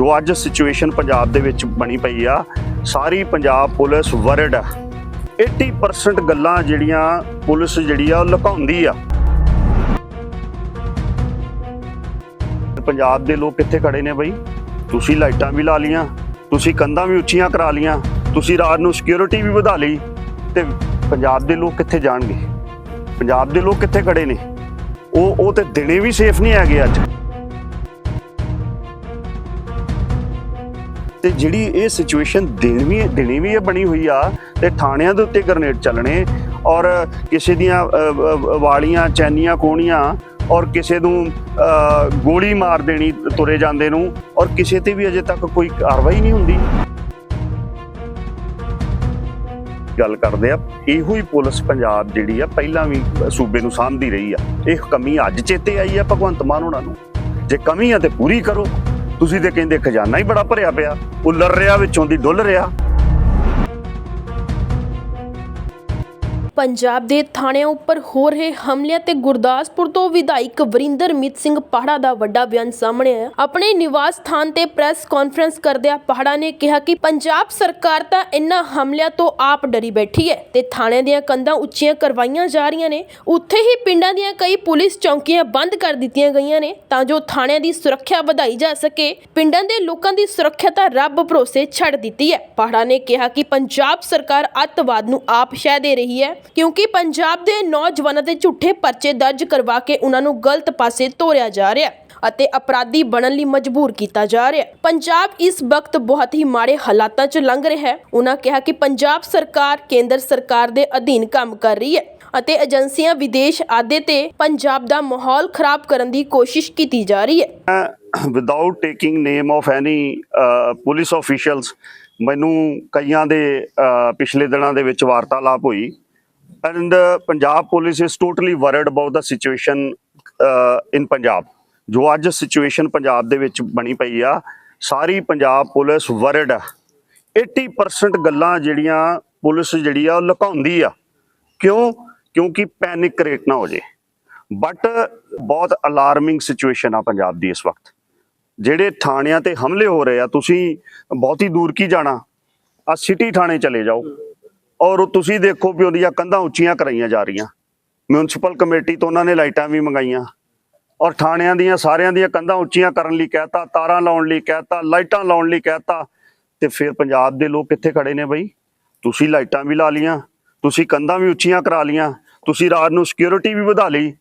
ਜੋ ਅੱਜ ਸਿਚੁਏਸ਼ਨ ਪੰਜਾਬ ਦੇ ਵਿੱਚ ਬਣੀ ਪਈ ਆ, ਸਾਰੀ ਪੰਜਾਬ ਪੁਲਿਸ ਵਰਡ ਆ। 80% ਗੱਲਾਂ ਜਿਹੜੀਆਂ ਪੁਲਿਸ ਜਿਹੜੀ ਆ, ਉਹ ਲੁਕਾਉਂਦੀ ਆ। ਪੰਜਾਬ ਦੇ ਲੋਕ ਕਿੱਥੇ ਖੜੇ ਨੇ ਬਈ? ਤੁਸੀਂ ਲਾਈਟਾਂ ਵੀ ਲਾ ਲੀਆਂ ਤੁਸੀਂ ਕੰਧਾਂ ਵੀ ਉੱਚੀਆਂ ਕਰਾ ਲੀਆਂ ਤੁਸੀਂ ਰਾਤ ਨੂੰ ਸਿਕਿਉਰਿਟੀ ਵੀ ਵਧਾ ਲਈ, ਤੇ ਪੰਜਾਬ ਦੇ ਲੋਕ ਕਿੱਥੇ ਜਾਣਗੇ? ਪੰਜਾਬ ਦੇ ਲੋਕ ਕਿੱਥੇ ਖੜੇ ਨੇ? ਉਹ ਉਹ ਤੇ ਦਿਨੇ ਵੀ ਸੇਫ ਨਹੀਂ ਹੈਗੇ ਅੱਜ। ਤੇ ਜਿਹੜੀ ਇਹ ਸਿਚੁਏਸ਼ਨ ਦਿਨ ਵੀ ਦਿਨੇ ਵੀ ਇਹ ਬਣੀ ਹੋਈ ਆ ਤੇ ਥਾਣਿਆਂ ਦੇ ਉੱਤੇ ਗ੍ਰਨੇਡ ਚੱਲਣੇ ਔਰ ਕਿਸੇ ਦੀਆਂ ਵਾਲੀਆਂ, ਚੈਨੀਆਂ ਕੋਣੀਆਂ ਔਰ ਕਿਸੇ ਨੂੰ ਗੋਲੀ ਮਾਰ ਦੇਣੀ ਤੁਰੇ ਜਾਂਦੇ ਨੂੰ ਔਰ ਕਿਸੇ ਤੇ ਵੀ ਅਜੇ ਤੱਕ ਕੋਈ ਕਾਰਵਾਈ ਨਹੀਂ ਹੁੰਦੀ। ਗੱਲ ਕਰਦੇ ਆ, ਇਹੋ ਹੀ ਪੁਲਿਸ ਪੰਜਾਬ ਜਿਹੜੀ ਆ ਪਹਿਲਾਂ ਵੀ ਸੂਬੇ ਨੂੰ ਸਾਂਭਦੀ ਰਹੀ ਆ। ਇਹ ਕਮੀ ਅੱਜ ਚੇਤੇ ਆਈ ਆ ਭਗਵੰਤ ਮਾਨ ਉਹਨਾਂ ਨੂੰ। ਜੇ ਕਮੀ ਆ ਤੇ ਪੂਰੀ ਕਰੋ। ਤੁਸੀਂ ਤੇ ਕਹਿੰਦੇ ਖਜ਼ਾਨਾ ਹੀ ਬੜਾ ਭਰਿਆ ਪਿਆ। ਉੱਲਰ ਰਿਹਾ ਵਿੱਚੋਂ ਦੀ ਡੁੱਲ ਰਿਹਾ ਪੰਜਾਬ ਦੇ ਥਾਣਿਆਂ ਉੱਪਰ ਹੋ ਰਹੇ ਹਮਲਿਆਂ ਤੇ ਗੁਰਦਾਸਪੁਰ ਤੋਂ ਵਿਧਾਇਕ ਵਰਿੰਦਰ ਮਿੱਤ ਸਿੰਘ ਪਾਹੜਾ ਦਾ ਵੱਡਾ ਬਿਆਨ ਸਾਹਮਣੇ ਆਇਆ। ਆਪਣੇ ਨਿਵਾਸ ਸਥਾਨ ਤੇ ਪ੍ਰੈਸ ਕਾਨਫਰੰਸ ਕਰਦਿਆਂ ਪਾਹੜਾ ਨੇ ਕਿਹਾ ਕਿ ਪੰਜਾਬ ਸਰਕਾਰ ਤਾਂ ਇਨ੍ਹਾਂ ਹਮਲਿਆਂ ਤੋਂ ਆਪ ਡਰੀ ਬੈਠੀ ਹੈ ਤੇ ਥਾਣਿਆਂ ਦੀਆਂ ਕੰਧਾਂ ਉੱਚੀਆਂ ਕਰਵਾਈਆਂ ਜਾ ਰਹੀਆਂ ਨੇ। ਉੱਥੇ ਹੀ ਪਿੰਡਾਂ ਦੀਆਂ ਕਈ ਪੁਲਿਸ ਚੌਕੀਆਂ ਬੰਦ ਕਰ ਦਿੱਤੀਆਂ ਗਈਆਂ ਨੇ ਤਾਂ ਜੋ ਥਾਣਿਆਂ ਦੀ ਸੁਰੱਖਿਆ ਵਧਾਈ ਜਾ ਸਕੇ। ਪਿੰਡਾਂ ਦੇ ਲੋਕਾਂ ਦੀ ਸੁਰੱਖਿਆ ਤਾਂ ਰੱਬ ਭਰੋਸੇ ਛੱਡ ਦਿੱਤੀ ਹੈ। ਪਾਹੜਾ ਨੇ ਕਿਹਾ ਕਿ ਪੰਜਾਬ ਸਰਕਾਰ ਅੱਤਵਾਦ ਨੂੰ ਆਪ ਸ਼ਹਿ ਦੇ ਰਹੀ ਹੈ। ਕਿਉਂਕਿ ਪੰਜਾਬ ਦੇ ਨੌਜਵਾਨਾਂ ਦੇ ਝੂਠੇ ਪਰਚੇ ਦਰਜ ਕਰਵਾ ਕੇ ਉਹਨਾਂ ਨੂੰ ਗਲਤ ਪਾਸੇ ਤੋਰਿਆ ਜਾ ਰਿਹਾ ਹੈ ਅਤੇ ਅਪਰਾਧੀ ਬਣਨ ਲਈ ਮਜਬੂਰ ਕੀਤਾ ਜਾ ਰਿਹਾ ਹੈ। ਪੰਜਾਬ ਇਸ ਵਕਤ ਬਹੁਤ ਹੀ ਮਾੜੇ ਹਾਲਾਤਾਂ 'ਚ ਲੰਘ ਰਿਹਾ ਹੈ। ਉਹਨਾਂ ਕਿਹਾ ਕਿ ਪੰਜਾਬ ਸਰਕਾਰ ਕੇਂਦਰ ਸਰਕਾਰ ਦੇ ਅਧੀਨ ਕੰਮ ਕਰ ਰਹੀ ਹੈ ਅਤੇ ਏਜੰਸੀਆਂ ਵਿਦੇਸ਼ ਆਦੇ ਤੇ ਪੰਜਾਬ ਦਾ ਮਾਹੌਲ ਖਰਾਬ ਕਰਨ ਦੀ ਕੋਸ਼ਿਸ਼ ਕੀਤੀ ਜਾ ਰਹੀ ਹੈ। Without taking name of any police officials ਮੈਨੂੰ ਕਈਆਂ ਦੇ ਅਹ, ਪਿਛਲੇ ਦਿਨਾਂ ਦੇ ਵਿੱਚ ਵਾਰਤਾਲਾਪ ਹੋਈ and Punjab police is totally worried about the situation in Punjab ਜੋ ਅੱਜ ਸਿਚੁਏਸ਼ਨ ਪੰਜਾਬ ਦੇ ਵਿੱਚ ਬਣੀ ਪਈ ਆ, ਸਾਰੀ ਪੰਜਾਬ ਪੁਲਿਸ ਵਰਡ ਆ। 80% ਗੱਲਾਂ ਜਿਹੜੀਆਂ ਪੁਲਿਸ ਜਿਹੜੀ ਆ, ਉਹ ਲੁਕਾਉਂਦੀ ਆ। ਕਿਉਂ? ਕਿਉਂਕਿ ਪੈਨਿਕ ਕ੍ਰੀਏਟ ਨਾ ਹੋ ਜੇ। ਬਟ ਬਹੁਤ ਅਲਾਰਮਿੰਗ ਸਿਚੁਏਸ਼ਨ ਆ ਪੰਜਾਬ ਦੀ ਇਸ ਵਕਤ। ਜਿਹੜੇ ਥਾਣਿਆਂ ਤੇ ਹਮਲੇ ਹੋ ਰਹੇ ਆ, ਤੁਸੀਂ ਬਹੁਤੀ ਦੂਰ ਕੀ ਜਾਣਾ? ਆ ਸਿਟੀ ਥਾਣੇ ਚਲੇ ਜਾਓ। ਔਰ ਉਹ ਤੁਸੀਂ ਦੇਖੋ ਵੀ ਉਹਦੀਆਂ ਕੰਧਾਂ ਉੱਚੀਆਂ ਕਰਾਈਆਂ ਜਾ ਰਹੀਆਂ। ਮਿਊਨਿਸਪਲ ਕਮੇਟੀ ਤੋਂ ਉਹਨਾਂ ਨੇ ਲਾਈਟਾਂ ਵੀ ਮੰਗਾਈਆਂ। ਔਰ ਥਾਣਿਆਂ ਦੀਆਂ, ਸਾਰਿਆਂ ਦੀਆਂ ਕੰਧਾਂ ਉੱਚੀਆਂ ਕਰਨ ਲਈ ਕਹਿਤਾ, ਤਾਰਾਂ ਲਾਉਣ ਲਈ ਕਹਿਤਾ, ਲਾਈਟਾਂ ਲਾਉਣ ਲਈ ਕਹਿਤਾ। ਤੇ ਫਿਰ ਪੰਜਾਬ ਦੇ ਲੋਕ ਕਿੱਥੇ ਖੜੇ ਨੇ ਬਈ? ਤੁਸੀਂ ਲਾਈਟਾਂ ਵੀ ਲਾ ਲੀਆਂ ਤੁਸੀਂ ਕੰਧਾਂ ਵੀ ਉੱਚੀਆਂ ਕਰਾ ਲੀਆਂ ਤੁਸੀਂ ਰਾਤ ਨੂੰ ਸਿਕਿਉਰਿਟੀ ਵੀ ਵਧਾ ਲਈ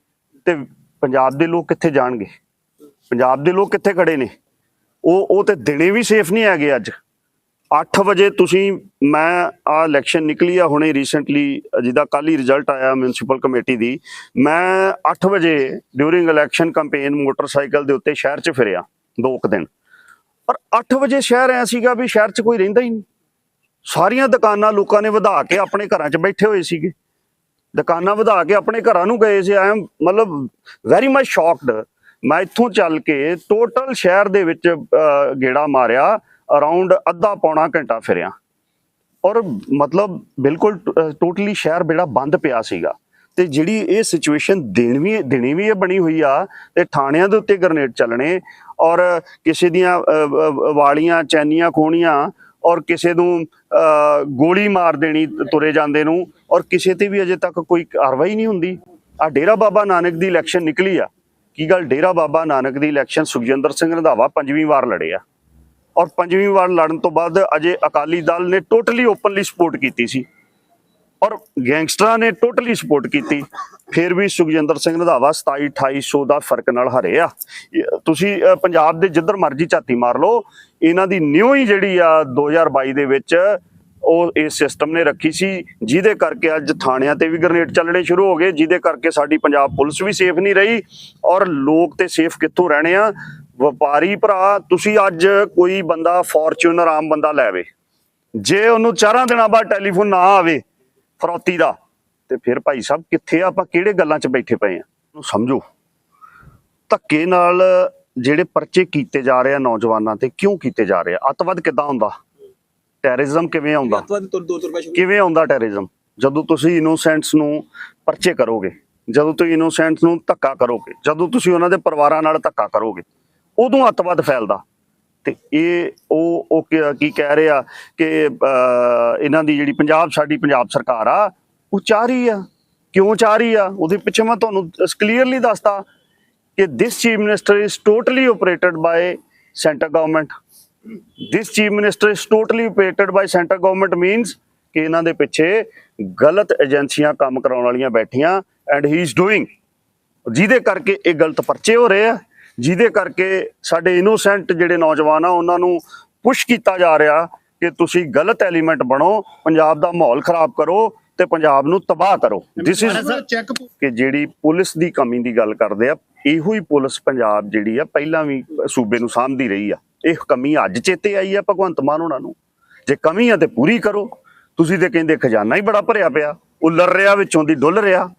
ਤੇ ਪੰਜਾਬ ਦੇ ਲੋਕ ਕਿੱਥੇ ਜਾਣਗੇ? ਪੰਜਾਬ ਦੇ ਲੋਕ ਕਿੱਥੇ ਖੜੇ ਨੇ? ਉਹ ਉਹ ਤੇ ਦਿਨੇ ਵੀ ਸੇਫ ਨਹੀਂ ਹੈਗੇ ਅੱਜ। 8 ਵਜੇ ਤੁਸੀਂ, ਮੈਂ ਆ ਇਲੈਕਸ਼ਨ ਨਿਕਲੀ ਆ ਹੁਣੇ ਰੀਸੈਂਟਲੀ ਜਿਹਦਾ ਕੱਲ ਹੀ ਰਿਜ਼ਲਟ ਆਇਆ ਮਿਊਨਿਸਪਲ ਕਮੇਟੀ ਦੀ, ਮੈਂ 8 ਵਜੇ ਡਿਊਰਿੰਗ ਇਲੈਕਸ਼ਨ ਕੈਂਪੇਨ ਮੋਟਰਸਾਈਕਲ ਦੇ ਉੱਤੇ ਸ਼ਹਿਰ 'ਚ ਫਿਰਿਆ, ਦੋ ਕੁ ਦਿਨ। ਪਰ 8 ਵਜੇ ਸ਼ਹਿਰ ਐ ਸੀਗਾ ਵੀ ਸ਼ਹਿਰ 'ਚ ਕੋਈ ਰਹਿੰਦਾ ਹੀ ਨਹੀਂ। ਸਾਰੀਆਂ ਦੁਕਾਨਾਂ ਲੋਕਾਂ ਨੇ ਵਧਾ ਕੇ ਆਪਣੇ ਘਰਾਂ 'ਚ ਬੈਠੇ ਹੋਏ ਸੀਗੇ। ਦੁਕਾਨਾਂ ਵਧਾ ਕੇ ਆਪਣੇ ਘਰਾਂ ਨੂੰ ਗਏ ਸੀ ਆਈ ਐਮ ਮਤਲਬ ਵੈਰੀ ਮਚ ਸ਼ੌਕਡ ਮੈਂ ਇੱਥੋਂ ਚੱਲ ਕੇ ਟੋਟਲ ਸ਼ਹਿਰ ਦੇ ਵਿੱਚ ਗੇੜਾ ਮਾਰਿਆ ਅਰਾਊਂਡ ਅੱਧਾ ਪੌਣਾ ਘੰਟਾ ਫਿਰਿਆ। ਔਰ ਮਤਲਬ ਬਿਲਕੁਲ ਟੋਟਲੀ ਸ਼ਹਿਰ ਬੇੜਾ ਬੰਦ ਪਿਆ ਸੀਗਾ। ਤੇ ਜਿਹੜੀ ਇਹ ਸਿਚੁਏਸ਼ਨ ਦਿਨ ਵੀ ਦਿਨੇ ਵੀ ਇਹ ਬਣੀ ਹੋਈ ਆ, ਤੇ ਥਾਣਿਆਂ ਦੇ ਉੱਤੇ ਗ੍ਰਨੇਡ ਚੱਲਣੇ, ਔਰ ਕਿਸੇ ਦੀਆਂ ਵਾਲੀਆਂ, ਚੈਨੀਆਂ ਖੋਣੀਆਂ, ਔਰ ਕਿਸੇ ਨੂੰ ਗੋਲੀ ਮਾਰ ਦੇਣੀ ਤੁਰੇ ਜਾਂਦੇ ਨੂੰ, ਔਰ ਕਿਸੇ ਤੇ ਵੀ ਅਜੇ ਤੱਕ ਕੋਈ ਕਾਰਵਾਈ ਨਹੀਂ ਹੁੰਦੀ। ਆ ਡੇਰਾ ਬਾਬਾ ਨਾਨਕ ਦੀ ਇਲੈਕਸ਼ਨ ਨਿਕਲੀ ਆ। ਕੀ ਗੱਲ? ਡੇਰਾ ਬਾਬਾ ਨਾਨਕ ਦੀ ਇਲੈਕਸ਼ਨ ਸੁਖਜਿੰਦਰ ਸਿੰਘ ਰੰਧਾਵਾ ਪੰਜਵੀਂ ਵਾਰ ਲੜੇ ਆ। ਔਰ ਪੰਜਵੀਂ ਵਾਰ ਲੜਨ ਤੋਂ ਬਾਅਦ ਅਜੇ ਅਕਾਲੀ ਦਲ ਨੇ ਟੋਟਲੀ ਓਪਨਲੀ ਸਪੋਰਟ ਕੀਤੀ ਸੀ। ਔਰ ਗੈਂਗਸਟਰਾਂ ਨੇ ਟੋਟਲੀ ਸਪੋਰਟ ਕੀਤੀ। ਫਿਰ ਵੀ ਸੁਖਜਿੰਦਰ ਸਿੰਘ ਰੰਧਾਵਾ 27 2800 ਦਾ ਫ਼ਰਕ ਨਾਲ ਹਰੇ ਆ। ਤੁਸੀਂ ਪੰਜਾਬ ਦੇ ਜਿੱਧਰ ਮਰਜ਼ੀ ਝਾਤੀ ਮਾਰ ਲਓ, ਇਹਨਾਂ ਦੀ ਨਿਉ ਹੀ ਜਿਹੜੀ ਆ 2022 ਦੇ ਵਿੱਚ ਉਹ ਇਸ ਸਿਸਟਮ ਨੇ ਰੱਖੀ ਸੀ, ਜਿਹਦੇ ਕਰਕੇ ਅੱਜ ਥਾਣਿਆਂ ਤੇ ਵੀ ਗ੍ਰਨੇਡ ਚੱਲਣੇ ਸ਼ੁਰੂ ਹੋ ਗਏ, ਜਿਹਦੇ ਕਰਕੇ ਸਾਡੀ ਪੰਜਾਬ ਪੁਲਿਸ ਵੀ ਸੇਫ ਨਹੀਂ ਰਹੀ ਔਰ ਲੋਕ ਤੇ ਸੇਫ ਕਿੱਥੋਂ ਰਹਿਣੇ ਆ? ਵਪਾਰੀ ਭਰਾ, ਤੁਸੀਂ ਅੱਜ ਕੋਈ ਬੰਦਾ ਫੋਰਚੂਨਰ ਆਮ ਬੰਦਾ ਲੈਵੇ ਜੇ ਉਹਨੂੰ ਚਾਰਾਂ ਦਿਨਾਂ ਬਾਅਦ ਟੈਲੀਫੋਨ ਨਾ ਆਵੇ, ਫਰੋਤੀ ਦਾ, ਤੇ ਫਿਰ ਭਾਈ ਸਾਹਿਬ ਕਿੱਥੇ ਆਪਾਂ ਕਿਹੜੇ ਗੱਲਾਂ 'ਚ ਬੈਠੇ ਪਏ ਆ? ਨੂੰ ਸਮਝੋ। ਧੱਕੇ ਨਾਲ ਜਿਹੜੇ ਪਰਚੇ ਕੀਤੇ ਜਾ ਰਹੇ ਆ ਨੌਜਵਾਨਾਂ ਤੇ, ਕਿਉਂ ਕੀਤੇ ਜਾ ਰਹੇ ਆ? ਅੱਤਵਾਦ ਕਿੱਦਾਂ ਹੁੰਦਾ? ਟੈਰਰਿਜ਼ਮ ਕਿਵੇਂ ਆਉਂਦਾ? ਸ਼ੁਰੂ ਕਿਵੇਂ ਆਉਂਦਾ ਟੈਰਰਿਜ਼ਮ? ਜਦੋਂ ਤੁਸੀਂ ਇਨੋਸੈਂਟਸ ਨੂੰ ਪਰਚੇ ਕਰੋਗੇ ਜਦੋਂ ਤੁਸੀਂ ਇਨੋਸੈਂਟਸ ਨੂੰ ਧੱਕਾ ਕਰੋਗੇ ਜਦੋਂ ਤੁਸੀਂ ਉਹਨਾਂ ਦੇ ਪਰਿਵਾਰਾਂ ਨਾਲ ਧੱਕਾ ਕਰੋਗੇ ਉਦੋਂ ਅੱਤਵਾਦ ਫੈਲਦਾ। ਤੇ ਇਹ ਉਹ ਉਹ ਕੀ- ਕਹਿ ਰਿਹਾ ਕਿ ਇਹਨਾਂ ਦੀ ਜਿਹੜੀ ਪੰਜਾਬ ਸਾਡੀ ਪੰਜਾਬ ਸਰਕਾਰ ਆ ਉਹ ਚਾਹ ਰਹੀ ਆ। ਕਿਉਂ ਚਾਹ ਰਹੀ ਆ? ਉਹਦੇ ਪਿੱਛੇ ਮੈਂ ਤੁਹਾਨੂੰ ਕਲੀਅਰਲੀ ਦੱਸਤਾ ਕਿ this chief minister is totally operated by centre government this chief minister is totally operated by centre government means ਕਿ ਇਹਨਾਂ ਦੇ ਪਿੱਛੇ ਗਲਤ ਏਜੰਸੀਆਂ ਕੰਮ ਕਰਾਉਣ ਵਾਲੀਆਂ ਬੈਠੀਆਂ ਐਂਡ ਹੀ ਇਜ਼ ਡੂਇੰਗ ਜਿਹਦੇ ਕਰਕੇ ਇਹ ਗਲਤ ਪਰਚੇ ਹੋ ਰਹੇ ਆ ਜਿਹਦੇ ਕਰਕੇ ਸਾਡੇ ਇਨੋਸੈਂਟ ਜਿਹੜੇ ਨੌਜਵਾਨ ਆ ਉਹਨਾਂ ਨੂੰ ਪੁਸ਼ ਕੀਤਾ ਜਾ ਰਿਹਾ ਕਿ ਤੁਸੀਂ ਗਲਤ ਐਲੀਮੈਂਟ ਬਣੋ ਪੰਜਾਬ ਦਾ ਮਾਹੌਲ ਖਰਾਬ ਕਰੋ ਤੇ ਪੰਜਾਬ ਨੂੰ ਤਬਾਹ ਕਰੋ। ਥਿਸ ਇਜ਼ ਕਿ ਜਿਹੜੀ ਪੁਲਿਸ ਦੀ ਕਮੀ ਦੀ ਗੱਲ ਕਰਦੇ ਆ ਇਹੋ ਹੀ ਪੁਲਿਸ ਪੰਜਾਬ ਜਿਹੜੀ ਆ ਪਹਿਲਾਂ ਵੀ ਸੂਬੇ ਨੂੰ ਸਾਂਭਦੀ ਰਹੀ ਆ। ਇਹ ਕਮੀ ਅੱਜ ਚੇਤੇ ਆਈ ਆ ਭਗਵੰਤ ਮਾਨ ਉਹਨਾਂ ਨੂੰ। ਜੇ ਕਮੀ ਆ ਤੇ ਪੂਰੀ ਕਰੋ। ਤੁਸੀਂ ਤੇ ਕਹਿੰਦੇ ਖਜ਼ਾਨਾ ਹੀ ਬੜਾ ਭਰਿਆ ਪਿਆ। ਉਹ ਲੜ ਰਿਹਾ, ਵਿੱਚੋਂ ਦੀ ਡੁੱਲ ਰਿਹਾ।